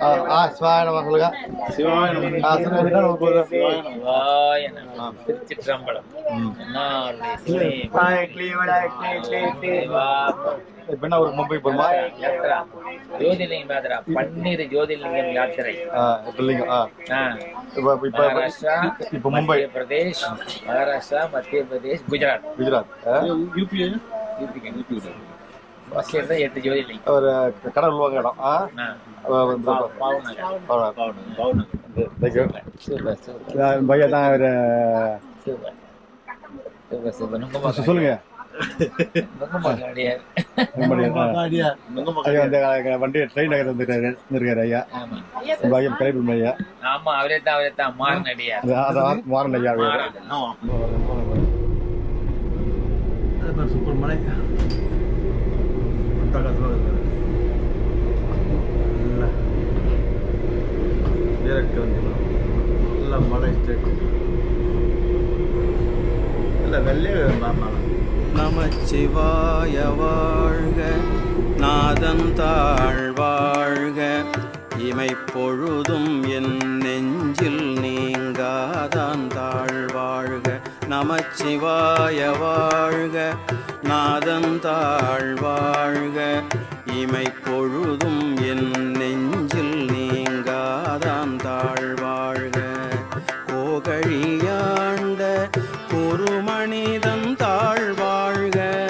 ஆ, ஆ சிவாய நம சொல்லுங்க. ஆ, சொல்லுங்க என்ன நமக்கு போகுது? சிவாய நம. திருச்சிற்றம்பலம். இப்ப என்ன ஒரு மும்பை போருமா யாத்திரா. ஜோதிர்லிங்கம் யாத்திரா. பன்னீர் ஜோதிர்லிங்கம் யாத்திரை. ஆ, இப்ப இல்லைங்க ஆ. ஆ. இப்ப இப்ப மகாராஷ்டிரா இப்ப மும்பை. பிரதேஷ் மகாராஷ்டிரா மத்திய பிரதேஷ் குஜராத். குஜராத். ஆ, பஸ் எட்டு ஜோதிர்லிங்கம் ஒரு கடல் உருவாங்க இடம். ஆ? வந்து ஆ, பையா தான் ஒரு சொல்லுங்க. ஐயா வண்டி ட்ரெயின் இருக்காரு ஐயா. ஆமா. நம்ம ஐயா ஐயா. ஆமா அவரே தான் அவரே தான். மாறன் அது அதான் மாறன் ஐயா பக்கத்தில் இருக்குது இல்லை வீரக்கிழங்குலாம் இல்லை மலை நம சிவாய வாழ்க நாதன் தாழ் வாழ்க இமை பொழுதும் என் நமச்சிவாய வாழ்க. நாதந்தாள் வாழ்க. இமை பொழுதும் என் நெஞ்சில் நீங்காதான் தாழ் வாழ்க. கோகழியாண்ட குருமனிதன் தாழ்வாழ்க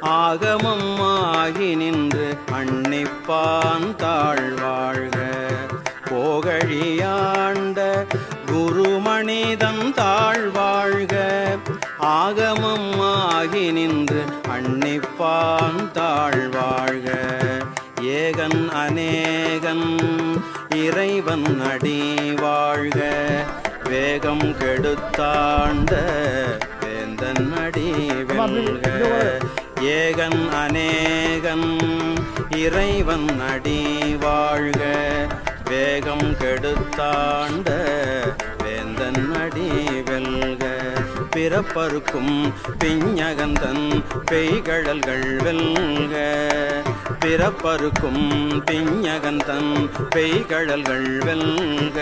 ஆகமம் ஆகி நின்று அன்னிப்பான் தாழ் வாழ்க. கோகழியாண்ட குருமனிதன் தாழ்வாழ் ஆகி நின்று அன்னிப்பான் தாழ்வாழ்க. ஏகன் அநேகன் இறைவன் அடி வாழ்க வேகம் கெடுத்தாண்ட வேந்தன் அடி வெல்க ஏகன் அநேகன் இறைவன் அடி வாழ்க வேகம் கெடுத்தாண்ட வேந்தன் அடி வெல்க பிறப்பருக்கும் பிஞகந்தன் பெய்கழல்கள் வெல்க. பிறப்பருக்கும் பிஞகந்தன் பெய்கழல்கள் வெல்க.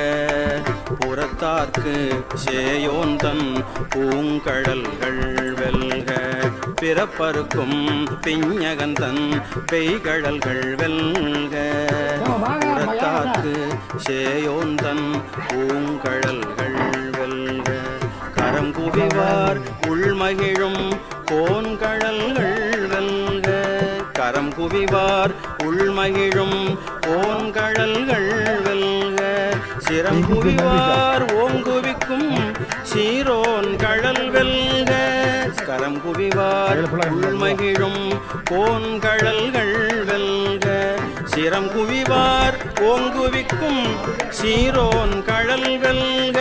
புறத்தார்க்கு சேயோந்தன் பூங்கழல்கள் வெல்க. பிறப்பருக்கும் பிஞகந்தன் பெய்கழல்கள் வெல்க. புறத்தார்க்கு சேயோந்தன் பூங்கழல்கள் வெல்க கரம் குவிவார் உள்மகிழும் கோன்கழல்கள் வெல்க கரம் குவிவார். உள்மகிழும் கோன்கழல்கள் வெல்க சிரம் குவிவார். ஓங்குவிக்கும் சீரோன் கழல் வெல்க கரம் குவிவார். உள்மகிழும் கோன்கழல்கள் வெல்க சிரம் குவிவார். ஓங்குவிக்கும் சீரோன் கழல் வெல்க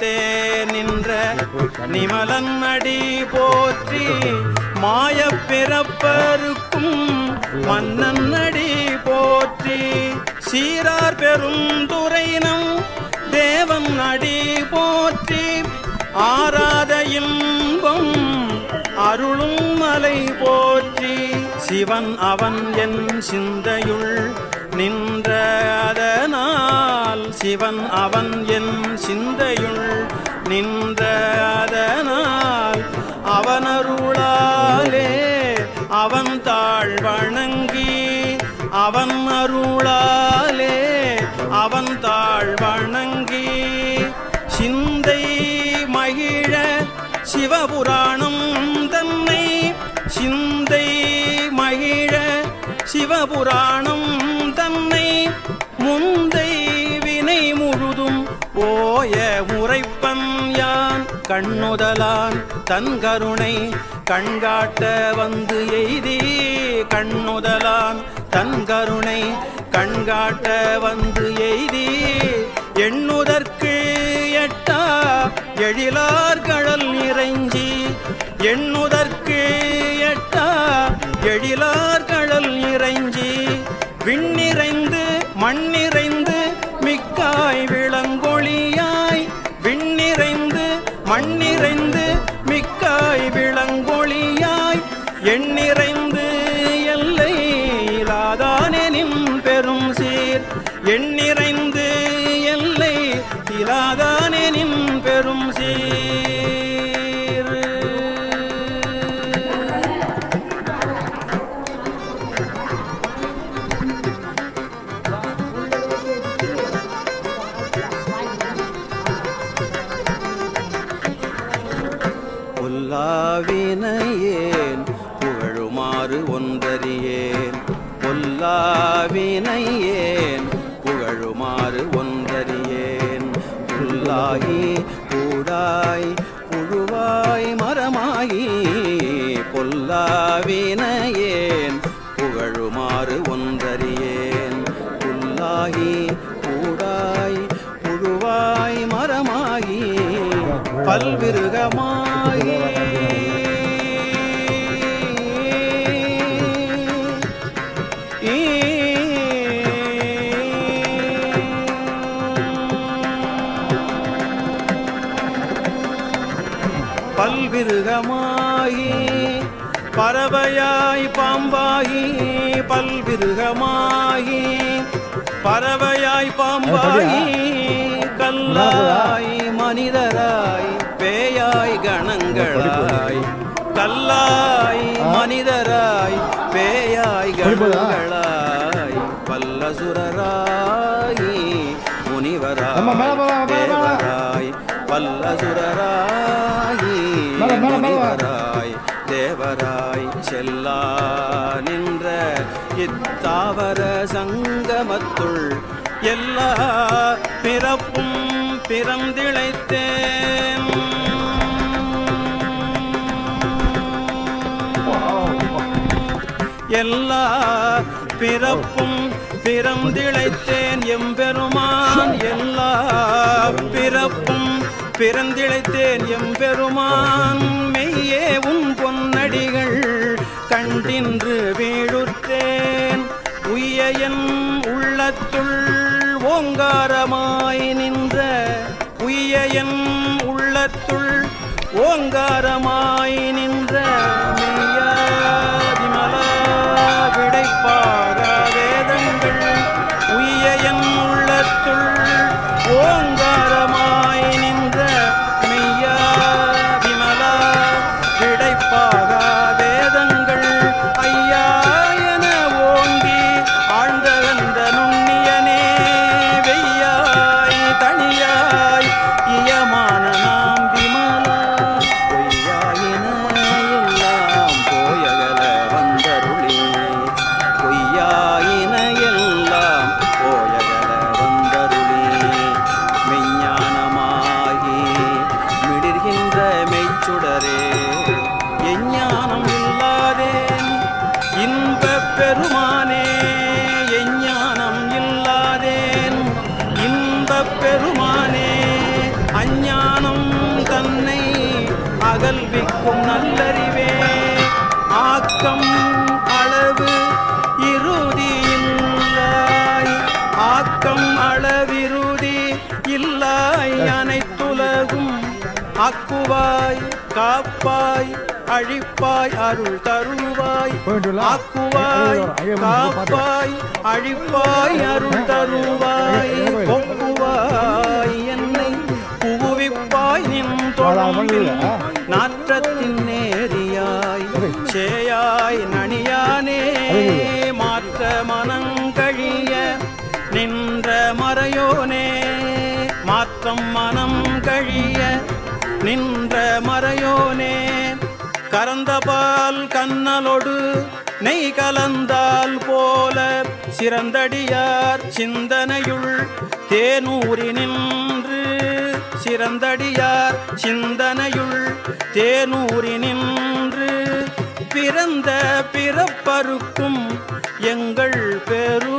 நேயத்தே நின்ற நிமலன் அடி போற்றி மாய பிறப்பருக்கும் மன்னன் அடி போற்றி. சீரார் பெரும் துறையினம் தேவன் அடி போற்றி. ஆராத இன்பம் அருளும் மலை போற்றி. சிவன் அவன் என் சிந்தையுள் நின்ற அதனால் சிவன் அவன் என் சிந்தையுள் நின்ற அதனால் அவனருளாலே அவன் தாழ் வணங்கி அவன் அருளாலே அவன் தாழ் வணங்கி சிந்தை மகிழ சிவபுராணம் தன்னை சிந்தை மகிழ சிவபுராணம் கண்ணுதலான் தன் கருணை கண்காட்ட வந்து எய்தி. கண்ணுதலான் தன் கருணை கண்காட்ட வந்து எய்தி. எண்ணுதற்கு எட்டா எழிலார் பூவாயி கூடாய் புழுவாய் மரமாயி பொல்லாவினையேன் புகழுமாறு ஒன்றறியேன். புல்லாகி கூடாய் புழுவாய் மரமாயி பல்விருகமாயே பல்விருகமாகி பறவையாய் பாம்பாகி பல்விருகமாகி பறவையாய் பாம்பாகி கல்லாய் மனிதராய் பேயாய் கணங்களாய் கல்லாய் மனிதராய் பேயாய் கணங்களாய் பல்லசுரராய் முனிவராய். தேவராய் பல்லசுரராய். முனிவராய் தேவராய் செல்லா நின்ற இத்தாவர சங்கமத்துள் எல்லா பிறப்பும் பிறந்திழைத்தேன். எல்லா பிறப்பும் பிறந்திழைத்தேன் எம்பெருமான். எல்லா பிறப்பும் பிறந்திழைத்தேன் எம்பெருமான். மெய்யே உன் பொன்னடிகள் கண்டின்று வீழுத்தேன் உய்ய என் உள்ளத்துள் ஓங்காரமாய் நின்ற. உய்ய என் உள்ளத்துள் ஓங்காரமாய் நின்ற. மெய்யா பெருமானே எஞ்ஞானம் இல்லாதேன். இந்த பெருமானே அஞ்ஞானம் தன்னை அகல்விக்கும் நல்லறிவே. ஆக்கம் அளவு இறுதி இல்லாய். ஆக்கம் அளவிறுதி இல்லாய். அனைத்துலகும் ஆக்குவாய் காப்பாய் அழிப்பாய் அருள் தருவாய்? ஆக்குவாய் காப்பாய் அழிப்பாய் அருள் தருவாய் பொங்குவாய் என்னை புகுவிப்பாய் நின் தொழம்பில் நாற்றத்தின் நேரியாய் சேயாய் நனியானே மாற்ற மனங்கழிய நின்ற மறையோனே மாற்றம் மனம் கழிய நின்ற மறையோனே கரந்தபால் கண்ணலொடு நெய் கலந்தால் போல சிறந்தடியார் சிந்தனையுள் தேனூரி நின்று சிறந்தடியார் சிந்தனையுள் தேனூரி நின்று பிறந்த பிறப்பருக்கும் எங்கள் பெரு